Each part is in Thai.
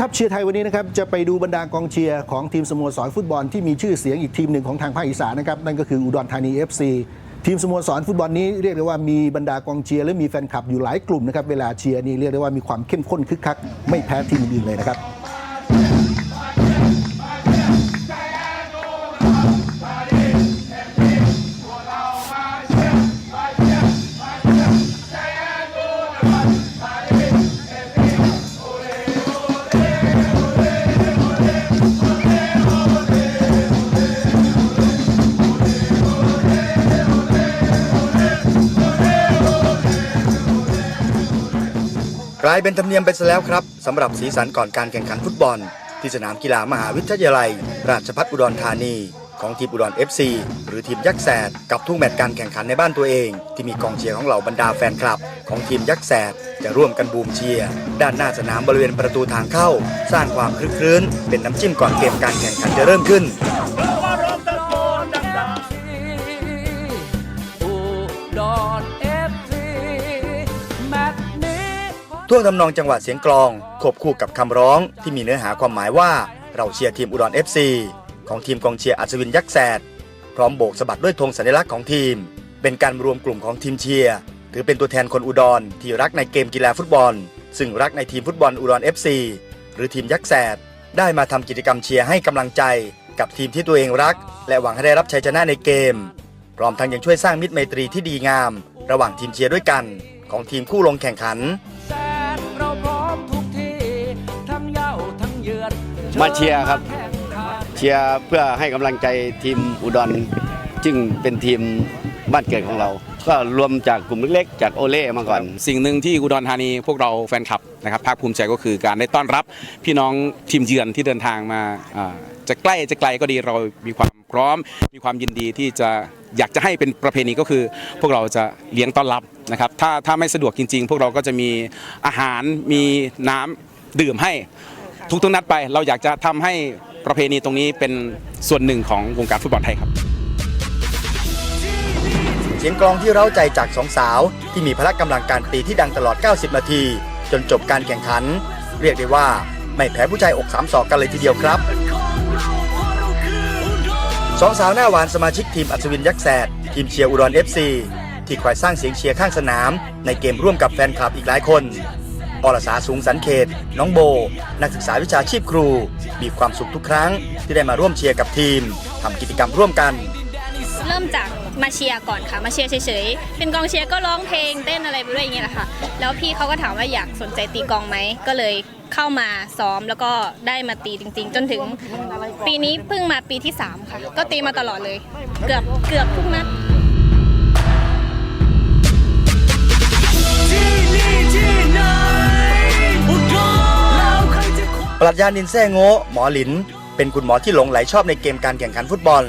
ทัพเชียร์ไทยวันนี้นะครับจะไปดูบรรดากองเชียร์ของทีมสโมสรฟุตบอลที่มีชื่อเสียงอีกทีมหนึ่งของทางภาคอีสานนะครับนั่นก็คืออุดรธานี FC ทีมสโมสรฟุตบอลนี้เรียกได้ว่ามีบรรดากองเชียร์และมีแฟนคลับอยู่หลายกลุ่มนะครับเวลาเชียร์นี่เรียกได้ว่ามีความเข้มข้นคึกคักไม่แพ้ทีมอื่นเลยนะครับ กลายเป็นธรรมเนียมไปซะแล้วครับสำหรับสีสันก่อนการแข่งขันฟุตบอล ที่สนามกีฬามหาวิทยาลัย ราชภัฏอุดรธานี ของทีมอุดร FC หรือทีมยักษ์แสดกับทุกแมตช์การแข่งขันในบ้านตัวเอง ที่มีกองเชียร์ของเหล่าบรรดาแฟนคลับ ของทีมยักษ์แสดจะร่วมกันบูมเชียร์ด้านหน้าสนามบริเวณประตูทางเข้า สร้างความคลึกครื้นเป็นน้ำจิ้มก่อนเกมการแข่งขันจะเริ่มขึ้น ท่วงทำนองจังหวะเสียงกลองควบคู่กับคำร้องที่มีเนื้อหาความหมายว่าเราเชียร์ทีมอุดร FC ของทีมกองเชียร์อัศวินยักษ์แสดพร้อมโบกสะบัดด้วยธงสัญลักษณ์ของทีม เป็นการรวมกลุ่มของทีมเชียร์ถือเป็นตัวแทนคนอุดรที่รักในเกมกีฬาฟุตบอล ซึ่งรักในทีมฟุตบอลอุดร FC หรือทีมยักษ์แสดได้มาทำกิจกรรมเชียร์ให้กำลังใจ กับทีมที่ตัวเองรัก และหวังให้ได้รับชัยชนะในเกม พร้อมทั้งยังช่วยสร้างมิตรไมตรีที่ดีงาม ระหว่างทีมเชียร์ด้วยกัน ของทีมคู่ลงแข่งขัน มาเชียร์ครับ เชียร์เพื่อให้กำลังใจทีมอุดรจึงเป็นทีมบ้านเกิดของเรา ก็รวมจากกลุ่มเล็กๆ จากโอเล่มาก่อน สิ่งหนึ่งที่อุดรธานีพวกเราแฟนคลับนะครับภาคภูมิใจก็คือการได้ต้อนรับพี่น้องทีมเยือนที่เดินทางมาอ่าจะใกล้จะไกลก็ดีเรามีความพร้อม มีความยินดีที่จะอยากจะให้เป็นประเพณีก็คือ พวกเราจะเลี้ยงต้อนรับนะครับถ้าถ้าไม่สะดวกจริง ๆ พวกเราก็จะมีอาหารมีน้ำดื่มให้ ทุกๆนัดไป เราอยากจะทำให้ประเพณีตรงนี้เป็นส่วนหนึ่งของวงการฟุตบอลไทยครับ เสียงกลองที่เร้าใจจากสองสาว ที่มีพละกำลังการตีที่ดังตลอด 90 นาที จนจบการแข่งขัน เรียกได้ว่าไม่แพ้ผู้ชายอกสามศอกกันเลยทีเดียวครับสองสาวหน้าหวานสมาชิกทีมอัศวินยักษ์แสดทีมเชียร์อุดร FC ที่คอยสร้างเสียงเชียร์ข้างสนาม ในเกมร่วมกับแฟนคลับอีกหลายคน อรสาสูงสันเขต น้องโบ นักศึกษาวิชาชีพครู มีความสุขทุกครั้งที่ได้มาร่วมเชียร์กับทีมทำกิจกรรมร่วมกันเริ่มจากมาเชียร์ก่อนค่ะ มาเชียร์เฉยๆ เป็นกองเชียร์ก็ร้องเพลงเต้นอะไรไปด้วยอย่างเงี้ยแหละค่ะ แล้วพี่เขาก็ถามว่าอยากสนใจตีกองไหม ก็เลยเข้ามาซ้อมแล้วก็ได้มาตีจริง ๆ จนถึงปีนี้เพิ่งมาปีที่ 3 ค่ะ ก็ตีมาตลอดเลย เกือบเกือบทุกนัด ปรัชญานินแซ่โง่หมอหลิน เป็นคุณหมอที่หลงไหลชอบในเกมการแข่งขันฟุตบอล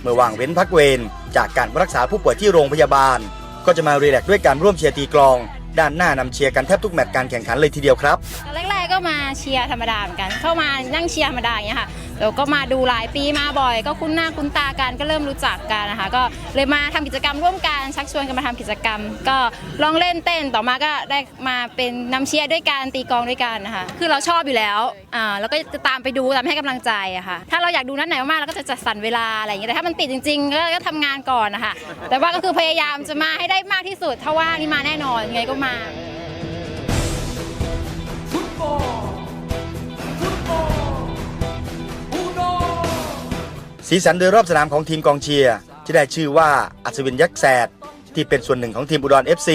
เมื่อว่างเว้นพักเวรจากการรักษาผู้ป่วยที่โรงพยาบาล ก็จะมารีแลกซ์ด้วยการร่วมเชียร์ตีกลอง ด้านหน้านำเชียร์กันแทบทุกแมตช์การแข่งขันเลยทีเดียวครับ แร ก็มาเชียร์ธรรมดาเหมือนกัน เข้ามานั่งเชียร์ธรรมดาอย่างเงี้ยค่ะแล้วก็มาดูหลายปีมาบ่อย ก็คุ้นหน้าคุ้นตากันก็เริ่มรู้จักกันนะคะ ก็เลยมาทำกิจกรรมร่วมกันชักชวนกันมาทำกิจกรรม ก็ลองเล่นเต้นต่อมาก็ได้มาเป็นนำเชียร์ด้วยกันตีกองด้วยกันนะคะคือเราชอบอยู่แล้วอ่าแล้วก็จะตามไปดูตามให้กำลังใจอะค่ะถ้าเราอยากดูนัดไหนมากๆเราก็จะจัดสรรเวลาอะไรอย่างเงี้ยแต่ถ้ามันติดจริงๆก็ก็ทำงานก่อนนะคะแต่ว่าก็คือพยายามจะมาให้ได้มากที่สุดถ้าว่านี่มาแน่นอนยังไงก็มา สีสันโดยรอบสนามของทีมกองเชียร์ที่ได้ชื่อว่าอัศวินยักษ์แสดที่เป็นส่วนหนึ่งของทีมอุดร FC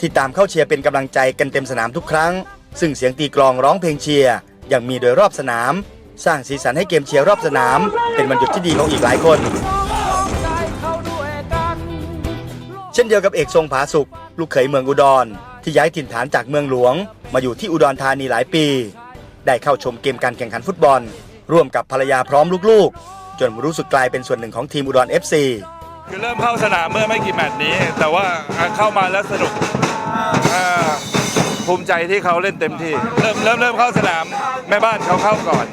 ที่ตามเข้าเชียร์เป็นกำลังใจกันเต็มสนามทุกครั้ง ซึ่งเสียงตีกลองร้องเพลงเชียร์ยังมีโดยรอบสนาม สร้างสีสันให้เกมเชียร์รอบสนาม เป็นวันหยุดที่ดีของอีกหลายคนเข้าด้วยกันเช่นเดียวกับเอกทรงผาสุกลูกเขยเมืองอุดร ที่ย้ายถิ่นฐานจากเมืองหลวง มาอยู่ที่อุดรธานีหลายปี ได้เข้าชมเกมการแข่งขันฟุตบอล ร่วมกับภรรยาพร้อมลูกๆ จนรู้สึกกลายเป็นส่วนหนึ่งของทีมอุดร FC คือเริ่มเข้าสนามเมื่อไม่กี่แมตช์นี้ แต่ว่าเข้ามาแล้วสนุกอ่าภูมิใจที่เขาเล่นเต็มที่ เริ่มเริ่มเริ่มเข้าสนามแม่บ้านเขาเข้าก่อน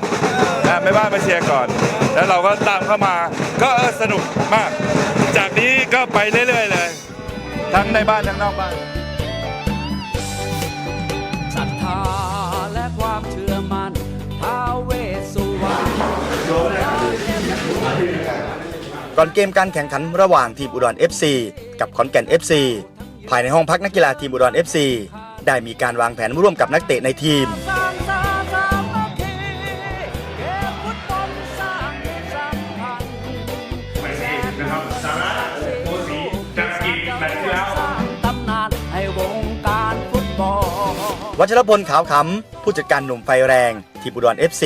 นะแม่บ้านมาเชียร์ก่อน แล้วเราก็ตามเข้ามาก็เออสนุกมาก จากนี้ก็ไปเรื่อยๆเลย ทั้งในบ้านทั้งนอกบ้านศรัทธาและความเชื่อมั่น ก่อนเกมการแข่งขันระหว่างทีมอุดร FC กับขอนแก่น FC ภายในห้องพักนักกีฬาทีมอุดร FC ได้มีการวางแผนร่วมกับนักเตะในทีมสร้างสาสามัคคีเลสร้างสัมพันะครับสาระโคสีจักกินแมตช์ที่แล้ว ตำนานให้วงการฟุตบอล วัชรพลขาวขำผู้จัดการหนุ่มไฟแรง ทีมอุดร FC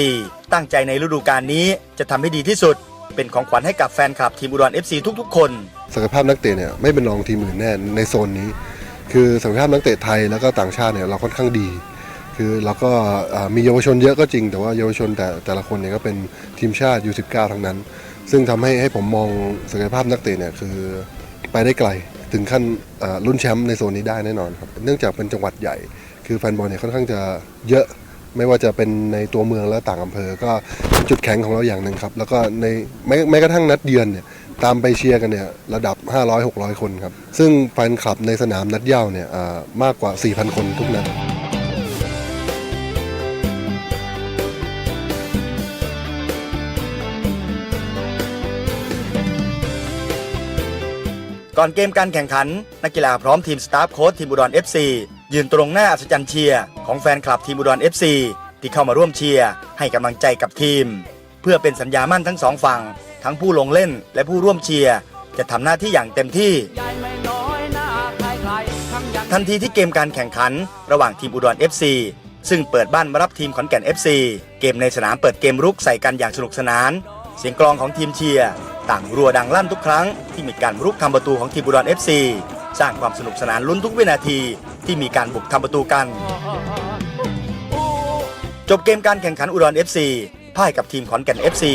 ตั้งใจในฤดูกาลนี้จะทำให้ดีที่สุด เป็นของขวัญให้กับแฟนคลับทีมอุดร FC ทุกๆ คน ศักยภาพนักเตะเนี่ยไม่เป็นรองทีมอื่นแน่ในโซนนี้ คือศักยภาพนักเตะไทยแล้วก็ต่างชาติเนี่ยเราค่อนข้างดี คือเราก็อ่ามีเยาวชนเยอะก็จริง แต่ว่าเยาวชนแต่แต่ละคนเนี่ยก็เป็นทีมชาติ U19 ทั้งนั้น ซึ่งทำให้ให้ผมมองศักยภาพนักเตะเนี่ยคือไปได้ไกลถึงขั้นอ่ารุ่นแชมป์ในโซนนี้ได้แน่นอนครับเนื่องจากเป็นจังหวัดใหญ่ คือแฟนบอลเนี่ยค่อนข้างจะเยอะ ไม่ว่าจะเป็นในตัวเมืองและต่างอำเภอ ก็เป็นจุดแข็งของเราอย่างหนึ่งครับ แล้วก็ในแม้แม้กระทั่งนัดเยือนเนี่ยตามไปเชียร์กันเนี่ยระดับ 500-600 คนครับ ซึ่งแฟนคลับในสนามนัดเย้าเนี่ยอ่ามากกว่า 4,000 คนทุกนัดก่อนเกมการแข่งขัน นักกีฬาพร้อมทีมสตาฟโค้ชทีมอุดร FC ยืนตรงหน้าอัศจรรย์เชียร์ของแฟนคลับทีมอุดร FC ที่เข้ามาร่วมเชียร์ให้กำลังใจกับทีม เพื่อเป็นสัญญามั่นทั้งสองฝั่ง ทั้งผู้ลงเล่นและผู้ร่วมเชียร์จะทำหน้าที่อย่างเต็มที่ ทันทีที่เกมการแข่งขัน ระหว่างทีมอุดร FC ซึ่งเปิดบ้านมารับทีมขอนแก่น FC เกมในสนามเปิดเกมรุกใส่กันอย่างสนุกสนาน เสียงกลองของทีมเชียร์ต่างรัวดังลั่นทุกครั้งที่มีการรุกทำประตูของทีมอุดร FC สร้างความสนุกสนานลุ้นทุกวินาทีที่มีการบุกทำประตูกัน จบเกมการแข่งขันอุดร FC พ่ายกับทีมขอนแก่น FC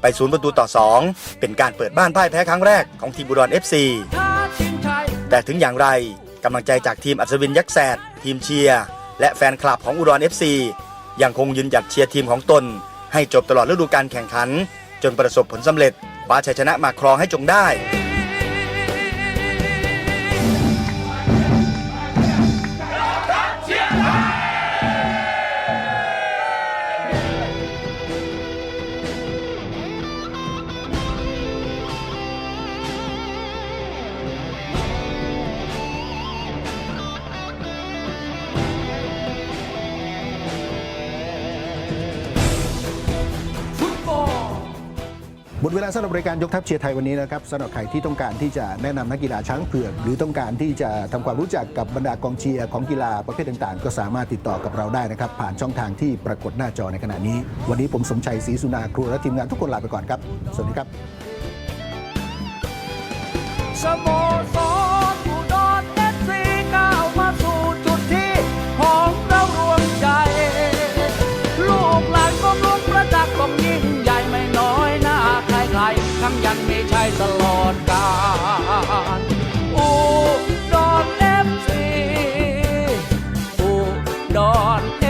ไปศูนย์ประตูต่อ 2 เป็นการเปิดบ้านพ่ายแพ้ครั้งแรกของทีมอุดร FC แต่ถึงอย่างไรกำลังใจจากทีมอัศวินยักษ์แสดทีมเชียร์และแฟนคลับของอุดร FC ยังคงยืนหยัดเชียร์ทีมของตน ให้จบตลอดฤดูกาลแข่งขัน จนประสบผลสำเร็จคว้าชัยชนะมาครองให้จงได้ หมดเวลาสำหรับรายการยกทัพเชียร์ไทยวันนี้นะครับสำหรับใครที่ต้องการที่จะแนะนำนักกีฬาช้างเผือกหรือต้องการที่จะทำความรู้จักกับบรรดากองเชียร์ของกีฬาประเภทต่างๆ ก็สามารถติดต่อกับเราได้นะครับ ผ่านช่องทางที่ปรากฏหน้าจอในขณะนี้ วันนี้ผมสมชัยศรีสุนาครูและทีมงานทุกคนลาไปก่อนครับ สวัสดีครับสโ on.